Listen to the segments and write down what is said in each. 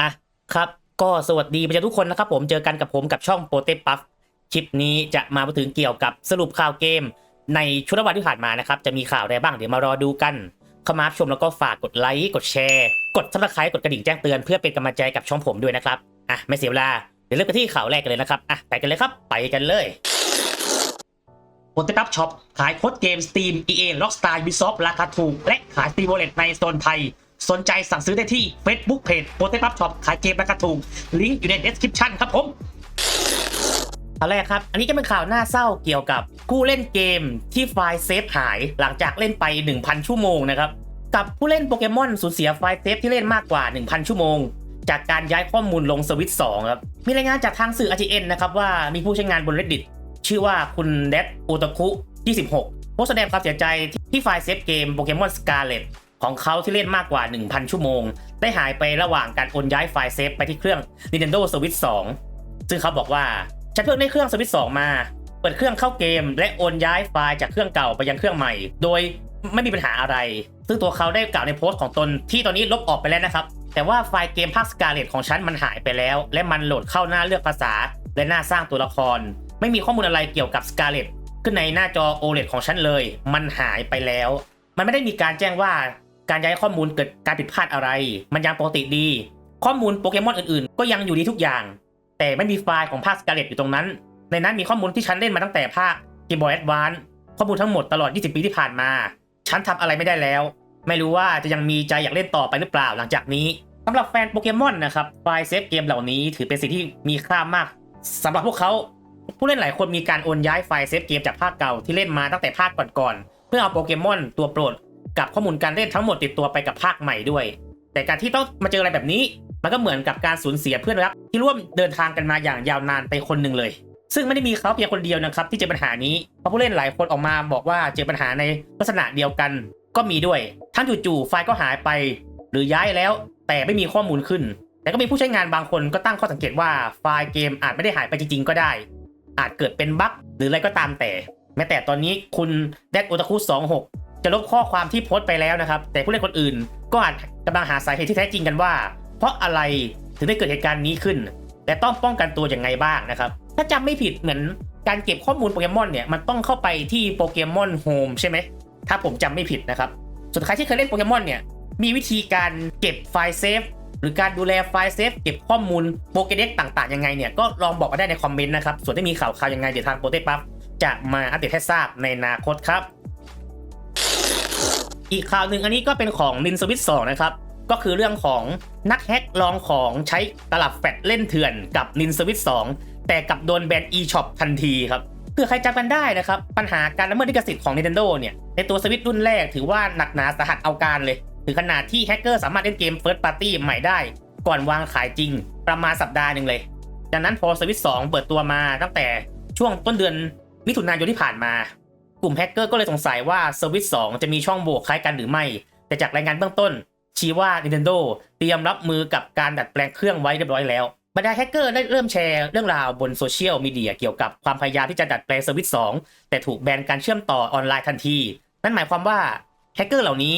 อะครับ ก็สวัสดีไปยังทุกคนนะครับผมเจอกันกับผมกับช่องโปเตปัฟคลิปนี้จะมาพูดถึงเกี่ยวกับสรุปข่าวเกม ในชุดวันที่ผ่านมานะครับ จะมีข่าวอะไรบ้างเดี๋ยวมารอดูกันเข้ามารับชมแล้วก็ฝากกดไลค์กดแชร์ กดซับสไครต์กดกระดิ่งแจ้งเตือนเพื่อเป็นกำลังใจกับช่องผมด้วยนะครับอะไม่เสียเวลาเดี๋ยวเริ่มกันที่ข่าวแรกกันเลยนะครับอะไปกันเลยครับไปกันเลยโปเตปับช็อปขายโค้ดเกม Steam EA Rockstar Ubisoft ราคาถูกและขาย Steam Wallet ในโซนไทย สนใจสั่งซื้อได้ที่ Facebook Page โปเตปับช็อปขายเกมราคาถูกลิงก์อยู่ใน description ครับผมข่าวแรกครับ อันนี้จะเป็นข่าวน่าเศร้าเกี่ยวกับผู้เล่นเกมที่ไฟล์เซฟหายหลังจากเล่นไป 1,000 ชั่วโมงนะครับ กับผู้เล่นโปเกมอนสูญเสียไฟล์เซฟที่เล่นมากกว่า 1,000 ชั่วโมง จากการย้ายข้อมูลลงสวิต2ครับ มีรายงานจากทางสื่อ RTN นะครับว่ามีผู้ใช้งานบน Reddit ชื่อว่าคุณเดดโอต k คุ26โพสต์แสดงความเสียใจที่ไฟล์เซฟเกมโปเกมอนสกาเลต ของเขาที่เล่นมากกว่า 1,000 ชั่วโมง ได้หายไประหว่างการโอนย้ายไฟล์เซฟไปที่เครื่อง Nintendo Switch 2 ซึ่งเขาบอกว่า ฉันเพิ่งได้เครื่อง Switch 2 มา เปิดเครื่องเข้าเกม และโอนย้ายไฟล์จากเครื่องเก่าไปยังเครื่องใหม่ โดยไม่มีปัญหาอะไร ซึ่งตัวเขาได้กล่าวในโพสต์ของตนที่ตอนนี้ลบออกไปแล้วนะครับ แต่ว่าไฟล์เกมภาคสกาเลตของฉันมันหายไปแล้ว และมันโหลดเข้าหน้าเลือกภาษา และหน้าสร้างตัวละคร ไม่มีข้อมูลอะไรเกี่ยวกับสกาเลตขึ้นในหน้าจอ OLED ของฉันเลย มันหายไปแล้ว มันไม่ได้มีการแจ้งว่า การย้ายข้อมูลเกิดการผิดพลาดอะไร มันยังปกติดี ข้อมูลโปเกมอนอื่นๆ ก็ยังอยู่ดีทุกอย่าง แต่ไม่มีไฟล์ของภาคสกาเลตอยู่ตรงนั้น ในนั้นมีข้อมูลที่ฉันเล่นมาตั้งแต่ภาค Game Boy Advance ข้อมูลทั้งหมดตลอด 20 ปีที่ผ่านมา ฉันทำอะไรไม่ได้แล้ว ไม่รู้ว่าจะยังมีใจอยากเล่นต่อไปหรือเปล่าหลังจากนี้สำหรับแฟนโปเกมอนนะครับไฟล์เซฟเกมเหล่านี้ถือเป็นสิ่งที่มีค่ามากสำหรับพวกเขาผู้เล่นหลายคนมีการโอนย้ายไฟล์เซฟเกมจากภาคเก่าที่เล่นมาตั้งแต่ภาคก่อนๆเพื่อเอาโปเกมอนตัวโปรด กับข้อมูลการเล่นทั้งหมดติดตัวไปกับภาคใหม่ด้วย แต่การที่ต้องมาเจออะไรแบบนี้ มันก็เหมือนกับการสูญเสียเพื่อนรักที่ร่วมเดินทางกันมาอย่างยาวนานไปคนหนึ่งเลย ซึ่งไม่ได้มีเขาเพียงคนเดียวนะครับที่เจอปัญหานี้เพราะผู้เล่นหลายคนออกมาบอกว่าเจอปัญหาในลักษณะเดียวกันก็มีด้วย ทั้งจู่ๆไฟล์ก็หายไป หรือย้ายแล้ว แต่ไม่มีข้อมูลขึ้น แต่ก็มีผู้ใช้งานบางคนก็ตั้งข้อสังเกตว่าไฟล์เกมอาจไม่ได้หายไปจริงๆก็ได้ อาจเกิดเป็นบั๊กหรืออะไรก็ตามแต่ แม้แต่ตอนนี้คุณแดดโอตาคุ26 จะลบข้อความที่โพสต์ไปแล้วนะครับ แต่ผู้เล่นคนอื่น ก็อาจกำลังหาสาเหตุที่แท้จริงกันว่า เพราะอะไรถึงได้เกิดเหตุการณ์นี้ขึ้น และต้องป้องกันตัวอย่างไงบ้างนะครับ ถ้าจำไม่ผิดเหมือนการเก็บข้อมูลโปเกมอนเนี่ยมันต้องเข้าไปที่โปเกมอนโฮมใช่ไหมถ้าผมจำไม่ผิดนะครับส่วนใครที่เคยเล่นโปเกมอนเนี่ยมีวิธีการเก็บไฟล์เซฟหรือการดูแลไฟล์เซฟเก็บข้อมูลโปเกเด็กต่างๆยังไงเนี่ยก็ลองบอกมาได้ในคอมเมนต์นะครับส่วนที่มีข่าวข่าวยังไงเดี๋ยวทางโปเตปั๊บจะมาอัปเดตให้ทราบในอนาคตครับ อีกข่าวหนึ่งอันนี้ก็เป็นของ n i n s w i t 2นะครับ ก็คือเรื่องของนักแฮกลองของใช้ตลับแฟลชเล่นเถื่อนกับ n i n s w i t 2 แต่กับโดนแบน eShop ทันทีครับเพื่อใครจำกันได้นะครับ ปัญหาการละเมิดลิขสิทธิ์ของ Nintendo เนี่ยในตัวสวิตรุ่นแรกถือว่าหนักหนาสาหัสเอาการเลย ถึงขนาดที่แฮกเกอร์สามารถเล่นเกม First Party ใหม่ได้ ก่อนวางขายจริง ประมาณสัปดาห์หนึ่งเลย จากนั้นพอสวิต2เปิดตัวมาตั้งแต่ช่วงต้นเดือนมิถุนายนที่ผ่านมา กลุ่มแฮกเกอร์ก็เลยสงสัยว่าสวิต2จะมีช่องโหว่คล้ายกันหรือไม่ แต่จากรายงานเบื้องต้น ชี้ว่า Nintendo เตรียมรับมือกับการดัดแปลงเครื่องไว้เรียบร้อยแล้ว บรรดาแฮกเกอร์ได้เริ่มแชร์เรื่องราวบนโซเชียลมีเดียเกี่ยวกับความพยายามที่จะดัดแปลงสวิต2แต่ถูกแบนการเชื่อมต่อออนไลน์ทันที นั่นหมายความว่าแฮกเกอร์เหล่านี้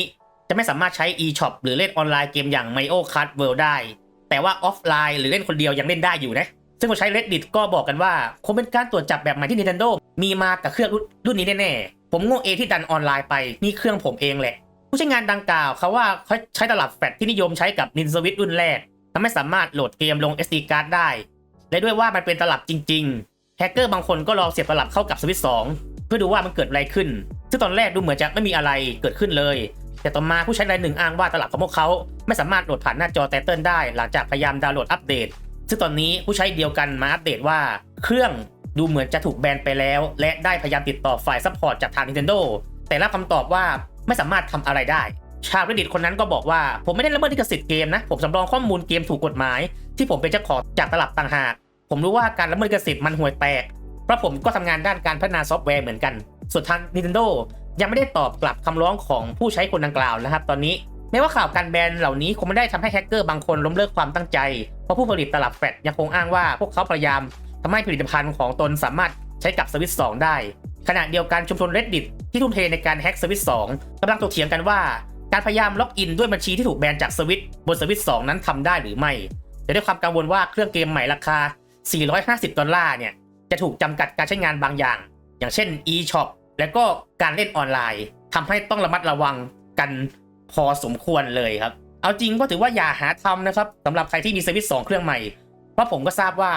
จะไม่สามารถใช้ eShop หรือเล่นออนไลน์เกมอย่าง Mario Kart World ได้ แต่ว่าออฟไลน์หรือเล่นคนเดียวยังเล่นได้อยู่นะ ซึ่งคนใช้ Reddit ก็บอกกันว่าคงเป็นการตรวจจับแบบใหม่ที่ Nintendo มีมากับเครื่องรุ่นนี้แน่ๆ ผมโง่เองที่ดันออนไลน์ไปนี่เครื่องผมเองแหละ ผู้ใช้งานดังกล่าวเขาว่าเขาใช้ตลับแฟลชที่นิยมใช้กับ Nintendo Switch รุ่นแรกทำให้สามารถโหลดเกมลง SD card ได้ และด้วยว่ามันเป็นตลับจริงๆแฮกเกอร์บางคนก็ลองเสียบตลับเข้ากับ Switch 2เพื่อดูว่ามันเกิดอะไรขึ้น ซึ่งตอนแรกดูเหมือนจะไม่มีอะไรเกิดขึ้นเลย แต่ต่อมาผู้ใช้รายหนึ่งอ้างว่าตลับของพวกเขาไม่สามารถโหลดผ่านหน้าจอไตเติลได้ หลังจากพยายามดาวน์โหลดอัปเดตซึ่งตอนนี้ผู้ใช้เดียวกันมาอัปเดตว่า เครื่อง ดูเหมือนจะถูกแบนไปแล้ว และได้พยายามติดต่อฝ่ายซัพพอร์ตจากทาง Nintendo แต่รับคำตอบว่าไม่สามารถทำอะไรได้ ชาว Reddit คนนั้นก็บอกว่า ผมไม่ได้ละเมิดลิขสิทธิ์เกมนะ ผมสำรองข้อมูลเกมถูกกฎหมาย ที่ผมเป็นเจ้าของจากตลับต่างหาก ผมรู้ว่าการละเมิดลิขสิทธิ์มันห่วยแตก เพราะผมก็ทำงานด้านการพัฒนาซอฟต์แวร์เหมือนกัน ส่วนทาง Nintendo ยังไม่ได้ตอบกลับคำร้องของผู้ใช้คนดังกล่าวนะครับ ตอนนี้แม้ว่าข่าวการแบนเหล่านี้คงไม่ได้ทำให้แฮกเกอร์บางคนล้มเลิกความตั้งใจ เพราะผู้ผลิตตลับแฟลชยังคงอ้างว่าพวกเขาพยายาม ทำให้ผลิตภัณฑ์ของตนสามารถใช้กับสวิต2ได้ ขณะเดียวกันชุมชน Reddit ที่ทุ่มเทในการแฮ็กสวิต2กำลังถกเถียงกันว่า การพยายามล็อกอินด้วยบัญชีที่ถูกแบนจากสวิตบนสวิต2นั้นทำได้หรือไม่แต่ด้วยความกังวลว่าเครื่องเกมใหม่ราคา 450 ดอลลาร์เนี่ยจะถูกจำกัดการใช้งานบางอย่าง อย่างเช่น e-shop และก็การเล่นออนไลน์ทำให้ต้องระมัดระวังกันพอสมควรเลยครับ เอาจริงก็ถือว่าอย่าหาทำนะครับสำหรับใครที่มีสวิตช์2เครื่องใหม่ เพราะผมก็ทราบว่า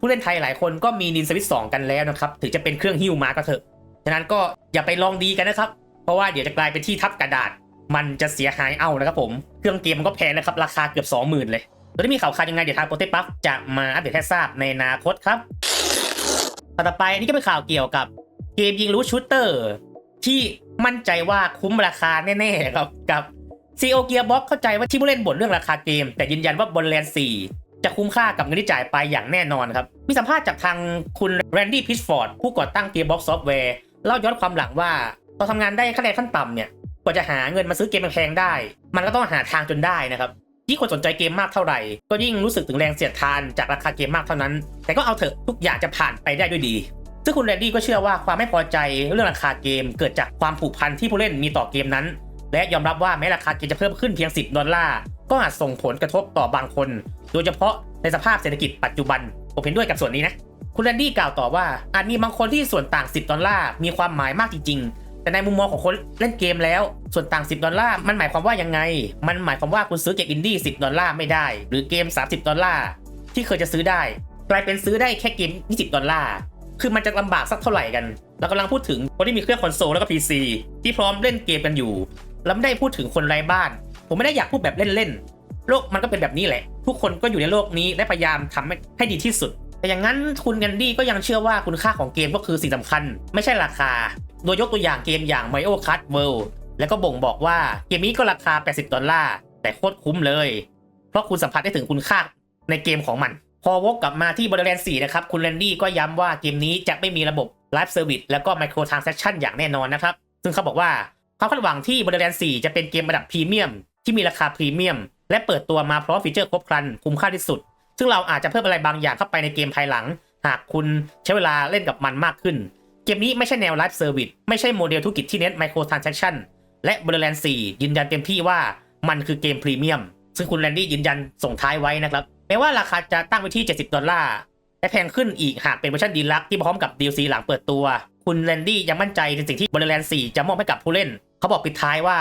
ผู้เล่นไทยหลายคนก็มีนินสวิตสองกันแล้วนะครับถึงจะเป็นเครื่องฮิ้วมาก็เถอะฉะนั้นก็อย่าไปลองดีกันนะครับ เพราะว่าเดี๋ยวจะกลายเป็นที่ทับกระดาษ มันจะเสียหายเอานะครับผมเครื่องเกมมันก็แพงนะครับราคาเกือบ 20,000 เลยแล้วที่มีข่าวคราวยังไงเดี๋ยวทางโปรเตปัฟจะมาอัปเดตให้ทราบในอนาคตครับต่อไปอันนี้ก็เป็นข่าวเกี่ยวกับเกมยิงรู้ชูเตอร์ ที่มั่นใจว่าคุ้มราคาแน่ๆครับกับซีโอเกียร์บ็อกเข้าใจว่าที่ผู้เล่นบ่นเรื่องราคาเกม แต่ยืนยันว่าบนแลน4 จะคุ้มค่ากับเงินที่จ่ายไปอย่างแน่นอนครับ มีสัมภาษณ์จากทางคุณแรนดี้พิชฟอร์ดผู้ก่อตั้ง Gearbox Software เล่าย้อนความหลังว่าตอนทำงานได้ขั้นแรกขั้นต่ำเนี่ยกว่าจะหาเงินมาซื้อเกมแพงๆได้ มันก็ต้องหาทางจนได้นะครับยิ่งคนสนใจเกมมากเท่าไหร่ ก็ยิ่งรู้สึกถึงแรงเสียดทานจากราคาเกมมากเท่านั้น แต่ก็เอาเถอะทุกอย่างจะผ่านไปได้ด้วยดี ซึ่งคุณแรนดี้ก็เชื่อว่าความไม่พอใจเรื่องราคาเกม เกิดจากความผูกพันที่ผู้เล่นมีต่อเกมนั้น และยอมรับว่าแม้ราคาเกมจะเพิ่มขึ้นเพียง 10 ดอลลาร์ก็อาจส่งผลกระทบต่อบางคน โดยเฉพาะในสภาพเศรษฐกิจปัจจุบัน ผมเห็นด้วยกับส่วนนี้นะ คุณแรนดี้กล่าวต่อว่า อาจมีบางคนที่ส่วนต่าง 10 ดอลลาร์มีความหมายมากจริง ๆ แต่ในมุมมองของคนเล่นเกมแล้ว ส่วนต่าง 10 ดอลลาร์มันหมายความว่ายังไง มันหมายความว่าคุณซื้อเกมอินดี้ 10 ดอลลาร์ไม่ได้ หรือเกม 30 ดอลลาร์ที่เคยจะซื้อได้ กลายเป็นซื้อได้แค่เกม 20 ดอลลาร์ คือมันจะลำบากสักเท่าไหร่กัน เรากำลังพูดถึงคนที่มีเครื่องคอนโซลแล้วก็ PC ที่พร้อมเล่นเกมกันอยู่ แล้วไม่ได้พูดถึงคนไร้บ้าน ผมไม่ได้อยากพูดแบบเล่นๆ โลกมันก็เป็นแบบนี้แหละ ทุกคนก็อยู่ในโลกนี้และพยายามทำให้ให้ดีที่สุด แต่อย่างนั้นคุณแกันดี้ก็ยังเชื่อว่าคุณค่าของเกมก็คือสิ่งสำคัญ ไม่ใช่ราคา โดยยกตัวอย่างเกมอย่าง Mario Kart World แล้วก็บ่งบอกว่าเกมนี้ก็ราคา 80 ดอลลาร์ แต่โคตรคุ้มเลย เพราะคุณสัมผัสได้ถึงคุณค่าในเกมของมัน พอวกกลับมาที่ Borderlands 4 นะครับ คุณแรนดี้ก็ย้ำว่าเกมนี้จะไม่มีระบบ Live Service แล้วก็ Microtransaction อย่างแน่นอนนะครับ ซึ่งเขาบอกว่าความคาดหวังที่ Borderlands 4 จะเป็นเกมระดับพรีเมียมที่มีราคาพรีเมียม และเปิดตัวมาพร้อมฟีเจอร์ครบครันคุ้มค่าที่สุด ซึ่งเราอาจจะเพิ่มอะไรบางอย่างเข้าไปในเกมภายหลัง หากคุณใช้เวลาเล่นกับมันมากขึ้น เกมนี้ไม่ใช่แนว Live Service ไม่ใช่โมเดลธุรกิจที่เน้น Microtransaction และ Borderlands 4ยืนยันเต็มที่ว่ามันคือเกมพรีเมียมซึ่งคุณแรนดี้ยืนยันส่งท้ายไว้นะครับแม้ว่าราคาจะตั้งไว้ที่ 70 ดอลลาร์และแพงขึ้นอีกหากเป็นเวอร์ชันดีลักที่พร้อมกับ DLC หลังเปิดตัว คุณแรนดี้ยังมั่นใจในสิ่งที่ Borderlands 4 จะมอบให้กับผู้เล่น เขาบอกปิดท้ายว่า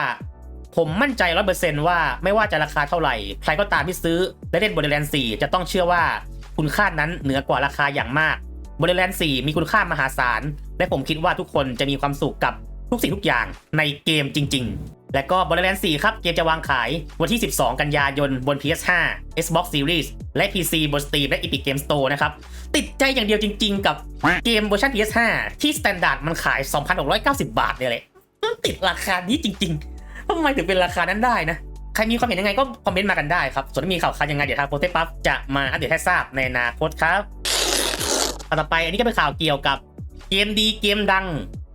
ผมมั่นใจ100%ว่าไม่ว่าจะราคาเท่าไหร่ ใครก็ตามที่ซื้อและเล่น Borderlands 4จะต้องเชื่อว่าคุณค่านั้นเหนือกว่าราคาอย่างมาก Borderlands 4มีคุณค่ามหาศาล และผมคิดว่าทุกคนจะมีความสุขกับทุกสิ่งทุกอย่างในเกมจริง ๆ และก็ Borderlands 4ครับ เกมจะวางขายวันที่ 12 กันยายนบน PS5 Xbox Series และ PC บน Steam และ Epic Game Store นะครับ ติดใจอย่างเดียวจริง ๆ กับเกมเวอร์ชัน PS5 ที่ Standard มันขาย 2,690 บาทเนี่ยแหละติดราคานี้จริง ๆ ทำไมถึงเป็นราคานั้นได้นะ ใครมีความเห็นยังไงก็คอมเมนต์มากันได้ครับ ส่วนมีข่าวคราวยังไงเดี๋ยวทางโปรเตปัฟจะมาอัปเดตให้ทราบในอนาคตครับต่อไปอันนี้ก็เป็นข่าวเกี่ยวกับเกมดีเกมดัง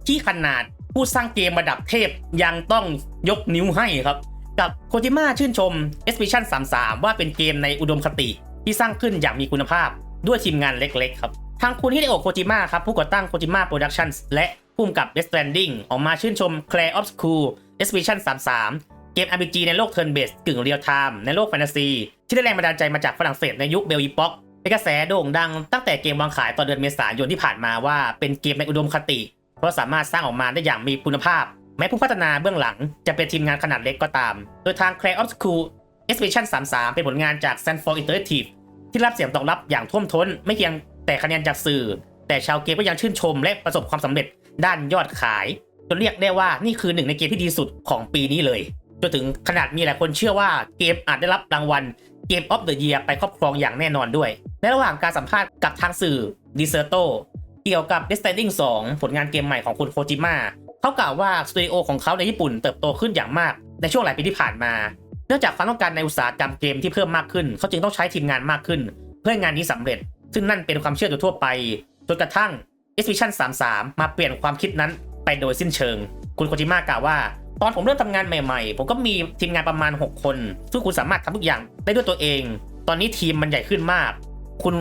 ที่ขนาดผู้สร้างเกมระดับเทพยังต้องยกนิ้วให้ครับ กับโคจิม a ชื่นชม e x p e d i t i o n 33 ว่าเป็นเกมในอุดมคติที่สร้างขึ้นอย่างมีคุณภาพด้วยทีมงานเล็กๆครับ ทางคุณฮิเดโอโคจิม a ครับ ผู้ก่อตั้งโคจิม a Productions และผู้กำกับ Death Stranding ออกมาชื่นชม Clair of E x p e d i t i o n 33 เกม RPG ในโลก Turn Based กึ่งเรียลไทม์ในโลกแฟนตาซี ที่ได้แรงบันดาลใจมาจากฝรั่งเศสในยุคเบลอีป็อกเป็นกระแสโด่งดังตั้งแต่เกมวางขายตอนเดือนเมษายนที่ผ่านมาว่าเป็นเกมในอุดมคติ เพราะสามารถสร้างออกมาได้อย่างมีคุณภาพ แม้ผู้พัฒนาเบื้องหลังจะเป็นทีมงานขนาดเล็กก็ตาม โดยทาง Clair of School Expedition 33 เป็นผลงานจาก Sanford Interactive ที่รับเสียงตอบรับอย่างท่วมท้น ไม่เพียงแต่คะแนนจากสื่อ แต่ชาวเกมก็ยังชื่นชมและประสบความสำเร็จด้านยอดขาย จนเรียกได้ว่านี่คือหนึ่งในเกมที่ดีสุดของปีนี้เลย จนถึงขนาดมีหลายคนเชื่อว่าเกมอาจได้รับรางวัลเกมออฟเดอะเยียร์ไปครอบครองอย่างแน่นอนด้วย ในระหว่างการสัมภาษณ์กับทางสื่อ d e s e r t o เกี่ยวกับ Death Stranding 2 ผลงานเกมใหม่ของคุณโคจิม a เขากล่าวว่าสตูดิโอของเขาในญี่ปุ่นเติบโตขึ้นอย่างมากในช่วงหลายปีที่ผ่านมา เนื่องจากความต้องการในอุตสาหกรรมเกมที่เพิ่มมากขึ้น เขาจึงต้องใช้ทีมงานมากขึ้น เพื่อให้งานนี้สำเร็จ ซึ่งนั่นเป็นความเชื่อโดยทั่วไปจนกระทั่ง Expedition 33 มาเปลี่ยนความคิดนั้น ไปโดยสิ้นเชิง คุณโคจิมะกล่าวว่า ตอนผมเริ่มทำงานใหม่ๆ ผมก็มีทีมงานประมาณ 6 คน ซึ่งคุณสามารถทำทุกอย่างได้ด้วยตัวเอง ตอนนี้ทีมมันใหญ่ขึ้นมาก คุณ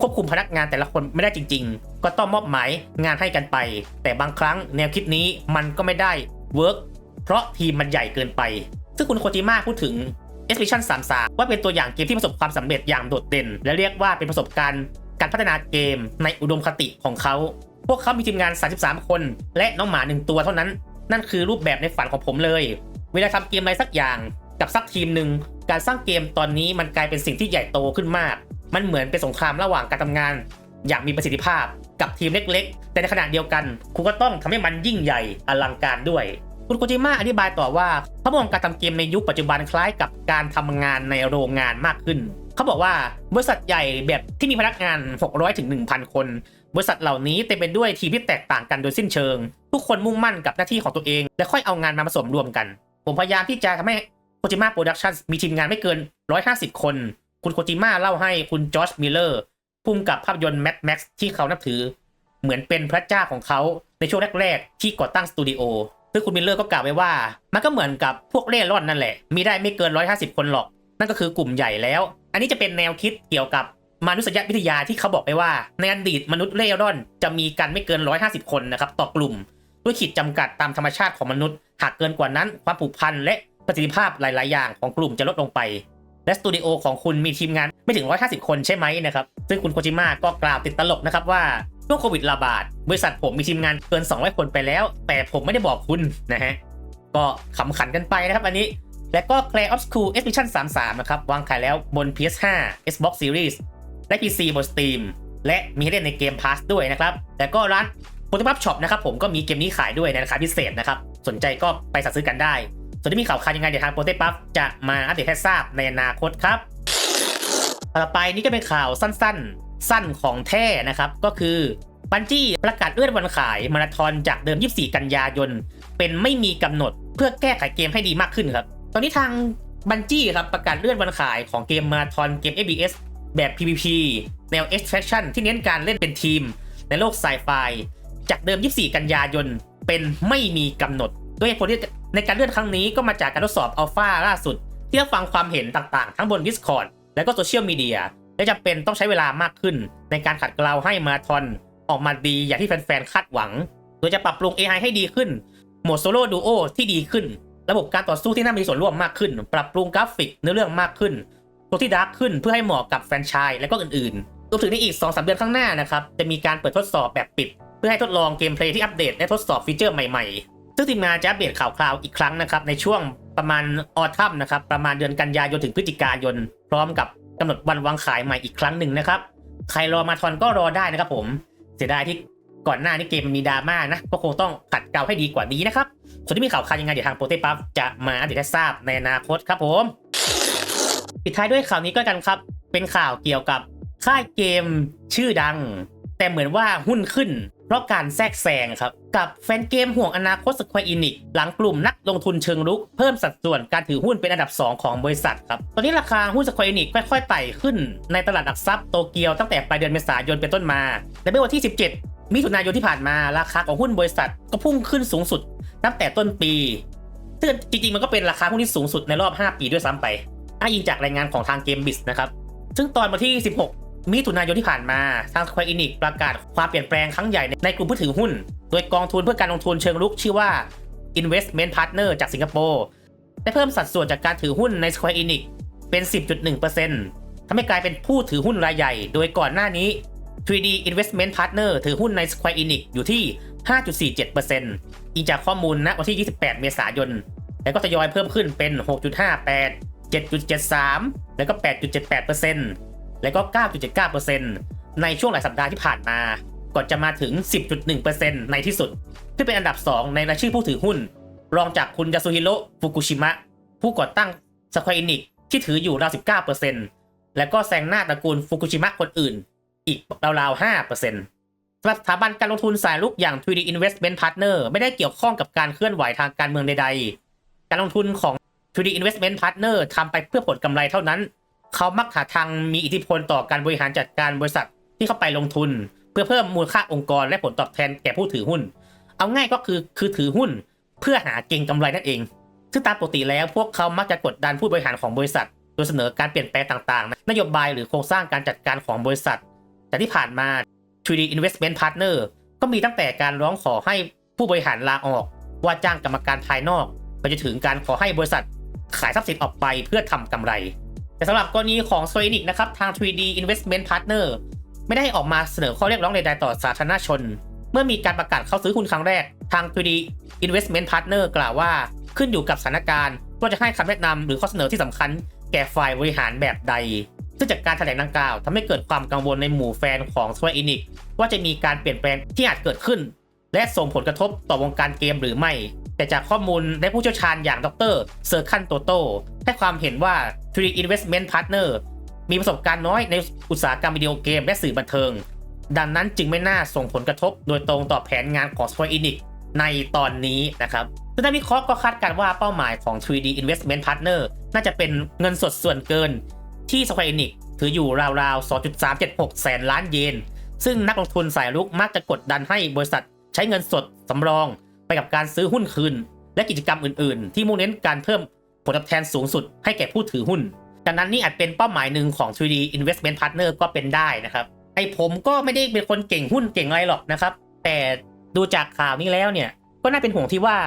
ควบคุมพนักงานแต่ละคนไม่ได้จริง ๆ ก็ต้องมอบหมายงานให้กันไป แต่บางครั้งแนวคิดนี้มันก็ไม่ได้เวิร์กเพราะทีมมันใหญ่เกินไป ซึ่งคุณโคจิมะพูดถึง Expedition 33 ว่าเป็นตัวอย่างเกมที่ประสบความสำเร็จอย่างโดดเด่น และเรียกว่าเป็นประสบการณ์การพัฒนาเกมในอุดมคติของเขา พวกเขามีทีมงาน 33 คน และน้องหมาหนึ่งตัวเท่านั้น นั่นคือรูปแบบในฝันของผมเลย เวลาทำเกมอะไรสักอย่างกับสักทีมหนึ่งการสร้างเกมตอนนี้มันกลายเป็นสิ่งที่ใหญ่โตขึ้นมาก มันเหมือนเป็นสงครามระหว่างการทำงาน อย่างมีประสิทธิภาพกับทีมเล็ก ๆ แต่ในขณะเดียวกัน คุณก็ต้องทำให้มันยิ่งใหญ่อลังการด้วย คุณโคจิมะอธิบายต่อว่าเขามองการทำเกมในยุคปัจจุบันคล้ายกับการทำงานในโรงงานมากขึ้น เขาบอกว่าบริษัทใหญ่แบบที่มีพนักงาน 600ถึง1,000 คน บริษัทเหล่านี้เต็มไปด้วยทีมที่แตกต่างกันโดยสิ้นเชิง ทุกคนมุ่งมั่นกับหน้าที่ของตัวเอง และค่อยเอางานมาผสมรวมกัน ผมพยายามที่จะทำให้โคจิมะโปรดักชั่นมีทีมงานไม่เกิน 150 คน คุณโคจิมะเล่าให้คุณจอร์จมิลเลอร์พุ่มกับภาพยนตร์แม d แม็กซ์ที่เขานับถือ เหมือนเป็นพระเจ้าของเขาในช่วงแรกๆ ที่ก่อตั้งสตูดิโอซึ่งคุณมิลเลอร์ก็กล่าวไว้ว่า มันก็เหมือนกับพวกเร่ร่อนนั่นแหละ มีได้ไม่เกิน 150 คนหรอก นั่นก็คือกลุ่มใหญ่แล้ว อันนี้จะเป็นแนวคิดเกี่ยวกับ มนุษยวิทยาที่เขาบอกไปว่า ในอดีตมนุษย์เร่ร่อน จะมีกันไม่เกิน 150 คนนะครับต่อกลุ่ม ด้วยขีดจำกัดตามธรรมชาติของมนุษย์หากเกินกว่านั้นความผูกพันและประสิทธิภาพหลาย ๆ อย่างของกลุ่มจะลดลงไป และสตูดิโอของคุณมีทีมงานไม่ถึง 150 คนใช่ไหมนะครับซึ่งคุณโคจิมะก็กล่าวติดตลกนะครับว่าช่วงโควิดระบาดบริษัทผมมีทีมงานเกิน 200 คนไปแล้ว แต่ผมไม่ได้บอกคุณนะฮะก็ขำขันกันไปนะครับอันนี้และก็ Clay of School Expedition 33 นะครับ วางขายแล้วบน PS5 Xbox Series และ PC บน Steam และมีให้เล่นในเกม Pass ด้วยนะครับแล้วก็ร้าน p o t e p u b Shop นะครับผมก็มีเกมนี้ขายด้วยในราคาพิเศษนะครับ สนใจก็ไปสั่งซื้อกันได้ ส่วนที่มีข่าวคราวยังไงเดี๋ยวทาง p o t e p u b จะมาอัปเดตให้ทราบในอนาคตครับ ต่อไปนี่ก็เป็นข่าวสั้นๆ สั้นของแท้นะครับ ก็คือบันจี้ประกาศเลื่อนวันขายมาราธอนจากเดิม 24 กันยายน เป็นไม่มีกำหนดเพื่อแก้ไขเกมให้ดีมากขึ้นครับ ตอนนี้ทางบันจี้ครับประกาศเลื่อนวันขายของเกมมาราธอนเกม ABS แบบ PVP แนว Extraction ที่เน้นการเล่นเป็นทีม ในโลกไซไฟจากเดิม 24 กันยายน เป็นไม่มีกำหนด ด้วยผลที่ในการเลื่อนครั้งนี้ก็มาจากการทดสอบอัลฟาล่าสุด ที่รับฟังความเห็นต่างๆ ทั้งบน Discord และก็โซเชียลมีเดียและจำเป็นต้องใช้เวลามากขึ้น ในการขัดเกลาให้มาราธอนออกมาดีอย่างที่แฟนๆคาดหวัง โดยจะปรับปรุง AI ให้ดีขึ้น โหมดโซโล่ดูโอที่ดีขึ้น ระบบการต่อสู้ที่น่ามีส่วนร่วมมากขึ้น ปรับปรุงกราฟิกเนื้อเรื่องมากขึ้น ตัวที่ดาร์กขึ้นเพื่อให้เหมาะกับแฟรนไชส์และก็อื่นๆรวมถึงในอีก2-3เดือนข้างหน้านะครับ จะมีการเปิดทดสอบแบบปิด เพื่อให้ทดลองเกมเพลย์ที่อัปเดตและทดสอบฟีเจอร์ใหม่ๆ ซึ่งทีมงานจะอัปเดตข่าวคราวอีกครั้งนะครับในช่วงประมาณออทัมนะครับประมาณเดือนกันยายนถึงพฤศจิกายน พร้อมกับกำหนดวันวางขายใหม่อีกครั้งหนึ่งนะครับใครรอมาทอนก็รอได้นะครับผมเสียดายที่ก่อนหน้านี้เกมมันมีดราม่านะก็คงต้องขัดเกลาให้ดีกว่านี้นะครับส่วนที่มีข่าวคราวยังไงเดี๋ยวทางโปรเตปัฟจะมาอัปเดตให้ทราบในอนาคตครับผม ปิดท้ายด้วยข่าวนี้ก็กันครับ เป็นข่าวเกี่ยวกับค่ายเกมชื่อดัง แต่เหมือนว่าหุ้นขึ้น เพราะการแทรกแซงครับ กับแฟนเกมห่วงอนาคตสควออินิกหลังกลุ่มนักลงทุนเชิงรุก เพิ่มสัดส่วนการถือหุ้นเป็นอันดับ 2 ของบริษัทครับ ตอนนี้ราคาหุ้นสควออินิกค่อยๆไต่ขึ้น ในตลาดหลักทรัพย์โตเกียวตั้งแต่ปลายเดือนเมษายนเป็นต้นมา และเมื่อวันที่ 17 มิถุนายนที่ผ่านมาราคาของหุ้นบริษัท ก็พุ่งขึ้นสูงสุดตั้งแต่ต้นปีซึ่งจริงๆมันก็เป็นราคาหุ้นที่สูงสุดในรอบ 5 ปีด้วยซ้ำไป อ้างอิงจากรายงานของทางเกมบิสนะครับ ซึ่งตอนวันที่ 16 มิถุนายนที่ผ่านมาทาง Square Enix ประกาศความเปลี่ยนแปลงครั้งใหญ่ในกลุ่มผู้ถือหุ้น โดยกองทุนเพื่อการลงทุนเชิงรุกชื่อว่า Investment Partner จากสิงคโปร์ได้เพิ่มสัดส่วนจากการถือหุ้นใน Square Enix เป็น 10.1%ทำให้กลายเป็นผู้ถือหุ้นรายใหญ่ โดยก่อนหน้านี้ 3D Investment Partner ถือหุ้นใน Square Enix อยู่ที่ 5.47%อิงจากข้อมูลณวันที่ 28 เมษายน แล้วก็ทยอยเพิ่มขึ้นเป็น 6.58 7.73 แล้วก็ 8.78%แล้วก็ 9.79%ในช่วงหลายสัปดาห์ที่ผ่านมา ก่อนจะมาถึง 10.1%ในที่สุด ที่เป็นอันดับ 2 ในรายชื่อผู้ถือหุ้น รองจากคุณยาสุฮิโร่ฟุกุชิมะ ผู้ก่อตั้ง Square Enix ที่ถืออยู่ราว 19%แล้วก็แซงหน้าตระกูลฟุกุชิมะคนอื่น อีกราวๆ 5%สำหรับสถาบันการลงทุนสายลุกอย่าง 3D Investment Partner ไม่ได้เกี่ยวข้องกับการเคลื่อนไหวทางการเมืองใด ๆ การลงทุนของ 3D Investment Partner ทำไปเพื่อผลกำไรเท่านั้น เขามักหาทางมีอิทธิพลต่อการบริหารจัดการบริษัทที่เข้าไปลงทุน เพื่อเพิ่มมูลค่าองค์กรและผลตอบแทนแก่ผู้ถือหุ้น เอาง่ายก็คือคือถือหุ้นเพื่อหาเก็งกำไรนั่นเอง ซึ่งตามปกติแล้วพวกเขามักจะกดดันผู้บริหารของบริษัท โดยเสนอการเปลี่ยนแปลงต่างๆ นโยบายหรือโครงสร้างการจัดการของบริษัท แต่ที่ผ่านมา 3D Investment Partner ก็มีตั้งแต่การร้องขอให้ผู้บริหารลาออก ว่าจ้างกรรมการภายนอก ไปจนถึงการขอให้บริษัท ขายทรัพย์สินออกไปเพื่อทำกำไร แต่สำหรับกรณีของ s q u a r e Enix นะครับทาง 3D Investment Partner ไม่ได้ออกมาเสนอข้อเรียกร้องใดๆต่อสาธารณชน เมื่อมีการประกาศเข้าซื้อหุ้นครั้งแรก ทาง 3D Investment Partner กล่าวว่าขึ้นอยู่กับสถานการณ์ว่าจะให้คำแนะนำหรือข้อเสนอที่สำคัญแก่ฝ่ายบริหารแบบใด ซึ่งจากการแถลงดังกล่าวทำให้เกิดความกังวลในหมู่แฟนของ Square Enix ว่าจะมีการเปลี่ยนแปลงที่อาจเกิดขึ้น และส่งผลกระทบต่อวงการเกมหรือไม่ แต่จากข้อมูลและผู้เชี่ยวชาญอย่างดรเซอร์คันโตโต้ให้ความเห็นว่า 3D Investment Partner มีประสบการณ์น้อยในอุตสาหกรรมวิดีโอเกมและสื่อบันเทิง ดังนั้นจึงไม่น่าส่งผลกระทบโดยตรงต่อแผนงานของ Square Enix ในตอนนี้นะครับซึ่งนักวิเคราะห์ก็คาดการณ์ว่าเป้าหมายของ 3D Investment Partner น่าจะเป็นเงินสดส่วนเกิน ที่ Square Enix ถืออยู่ราวๆ 2.376 แสนล้านเยน ซึ่งนักลงทุนสายลุกมักจะกดดันให้บริษัทใช้เงินสดสำรอง ไปกับการซื้อหุ้นคืน และกิจกรรมอื่น ๆ ที่มุ่งเน้นการเพิ่มผลตอบแทนสูงสุดให้แก่ผู้ถือหุ้นดังนั้นนี่อาจเป็นเป้าหมายหนึ่งของ 3D Investment Partner ก็เป็นได้นะครับไอผมก็ไม่ได้เป็นคนเก่งหุ้นเก่งอะไรหรอกนะครับ แต่ดูจากข่าวนี้แล้วเนี่ย ก็น่าเป็นห่วงที่ว่า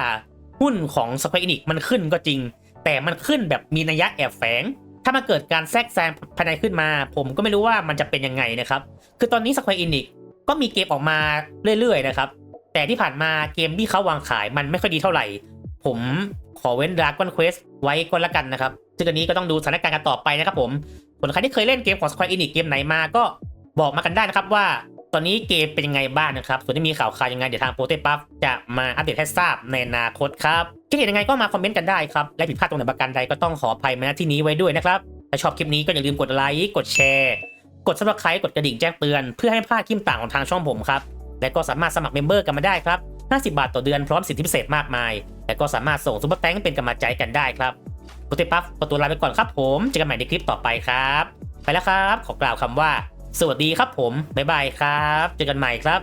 หุ้นของ Square Enix มันขึ้นก็จริง แต่มันขึ้นแบบมีนัยยะแอบแฝง ถ้ามันเกิดการแทรกแซงภายในขึ้นมา ผมก็ไม่รู้ว่ามันจะเป็นยังไงนะครับ คือตอนนี้ Square Enix ก็มีเกมออกมาเรื่อยๆนะครับ แต่ที่ผ่านมาเกมที่เขาวางขายมันไม่ค่อยดีเท่าไหร่ ผมขอเว้น Dragon Quest ไว้ก็แล้วกันนะครับซึ่งอันนี้ก็ต้องดูสถานการณ์กันต่อไปนะครับผมส่วนใครที่เคยเล่นเกมของ Square Enix เกมไหนมาก็บอกมากันได้นะครับว่าตอนนี้เกมเป็นยังไงบ้างนะครับ ส่วนที่มีข่าวคราวยังไง เดี๋ยวทางโปรเตปัฟจะมาอัปเดตให้ทราบในอนาคตครับคิดเห็นยังไงก็มาคอมเมนต์กันได้ครับ และผิดพลาดตรงไหนประการใดก็ต้องขออภัยมาณที่นี้ไว้ด้วยนะครับ ถ้าชอบคลิปนี้ก็อย่าลืมกดไลค์ กดแชร์ กด subscribe กดกระดิ่งแจ้งเตือน เพื่อให้ไม่พลาดคลิปต่างของทางช่องผมครับ และก็สามารถสมัครเมมเบอร์กันมาได้ครับ 50 บาทต่อเดือนพร้อมสิทธิพิเศษมากมาย และก็สามารถส่งซุปเปอร์แตงเป็นกำลังใจกันได้ครับโปรเตปัฟขอตัวลาไปก่อนครับผมเจอกันใหม่ในคลิปต่อไปครับ ไปแล้วครับ ขอกล่าวคำว่า สวัสดีครับผมบ๊ายบายครับ เจอกันใหม่ครับ